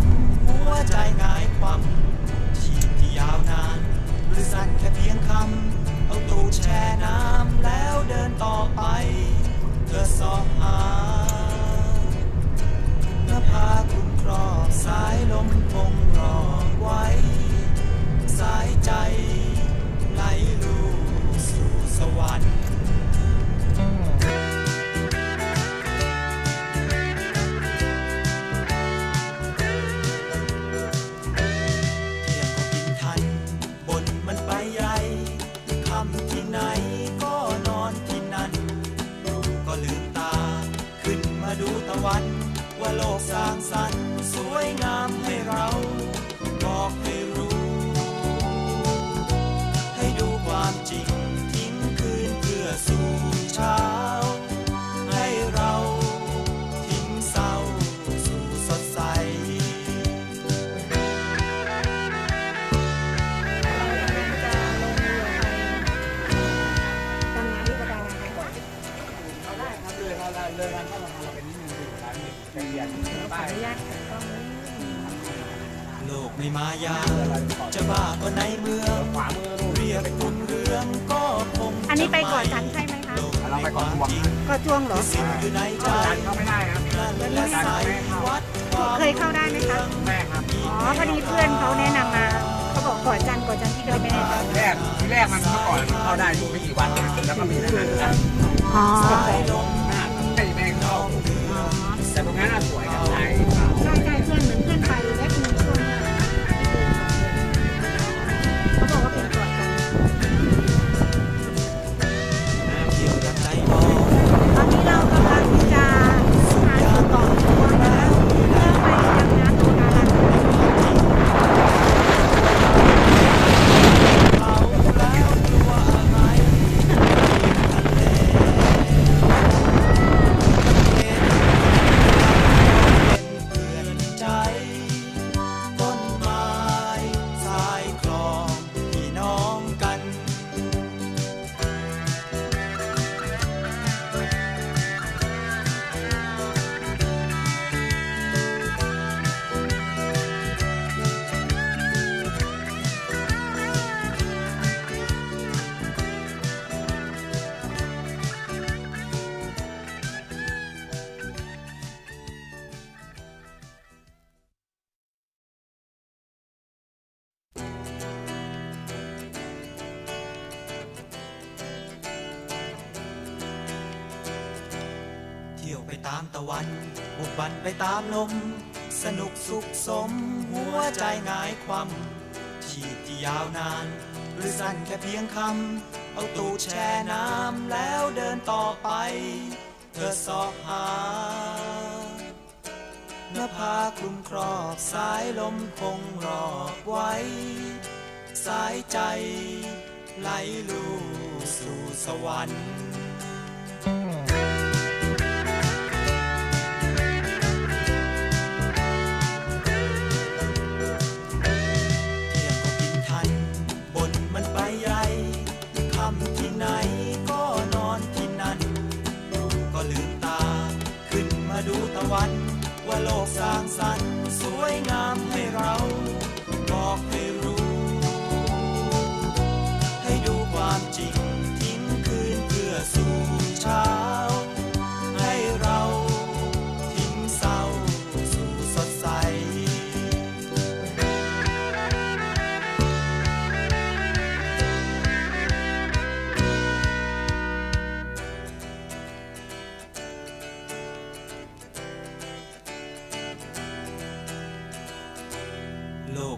มหัวใจหงายความชีที่ยาวนานหรือสั้นแค่เพียงคำเอาตู้แช่น้ำแล้วเดินต่อไป เธอสอบหา วรรค์ว่าโลกสร้างสรรค์สวยงาม กไม่มายา จะบ้าก็ในเมืองขวามือนู่นเรียกคุณเรืองก็คงอันนี้ไปก่อนฉันใช่ไหมคะโลกในความจริงก็ช่วงเหรอสิ่งอยู่ในใจดันเข้าไม่ได้ครับนั่นและใสวัดความเคยเข้าได้ไหมคะแม่ครับอ๋อพอดีเพื่อนเขาแนะนำมาเขาบอกก่อนจันทร์ก่อนจันทร์ที่เดินไม่ได้แรกที่แรกมันเมื่อก่อนมันเข้าได้อยู่ไม่กี่วันแล้วก็มีทหารกันอ๋อสายลมหน้าให้แม่งเข้าแต่ตรงนั้นน่ะสวยกับ ตามตะวัน บุกบันไปตามลม สนุกสุขสม หัวใจงายความชีพที่ยาวนาน หรือสั้นแค่เพียงคำ เอาตูดแช่น้ำแล้วเดินต่อไป เธอสอบหาเนื้อผ้าคลุมครอบสายลมคงรอบไว้ สายใจไหลลู่สู่สวรรค์ ขึ้นมาดูตะวัน ว่าโลกสร้างสรรค์สวยงามให้เรา